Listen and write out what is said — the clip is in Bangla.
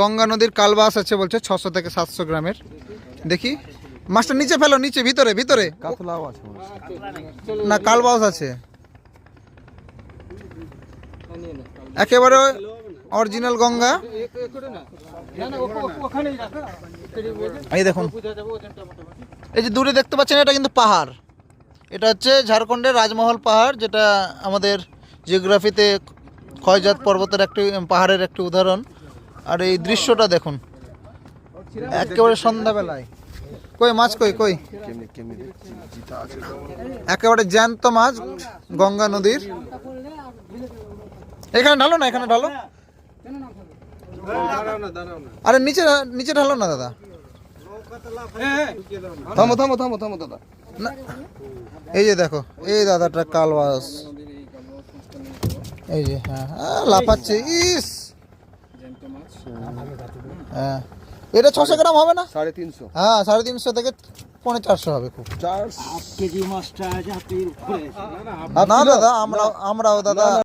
গঙ্গা নদীর কালবাস আছে বলছে ছশো থেকে সাতশো গ্রামের। দেখি। মাছটা নিচে ফেলো নিচে ভিতরে ভিতরে। না কালবাস আছে। একেবারে অরিজিনাল গঙ্গা। এই দেখুন। এই যে দূরে দেখতে পাচ্ছেন এটা কিন্তু পাহাড়। এটা হচ্ছে ঝাড়খণ্ডের রাজমহল পাহাড় যেটা আমাদের জিওগ্রাফিতে ক্ষয়জাত পর্বতের একটি পাহাড়ের একটি উদাহরণ। আর এই দৃশ্যটা দেখুন। একেবারে সন্ধ্যাবেলায়। কই মাছ কই কই? একেবারে জ্যান্ত মাছ গঙ্গা নদীর। এখানে ঢালো না এখানে ঢালো? আরে নিচে নিচে ঢালো না দাদা। থামো থামো থামো থামো দাদা। না এই যে দেখো এই দাদাটা কালবাস। এই যে হ্যাঁ আহ, লাফাচ্ছে ইস! হ্যাঁ। এটা ছশো গ্রাম হবে না? সাড়ে তিনশো। হ্যাঁ সাড়ে তিনশো থেকে পৌনে চারশো হবে খুব। চার কেজি মাছটা না দাদা আমরা আমরাও দাদা।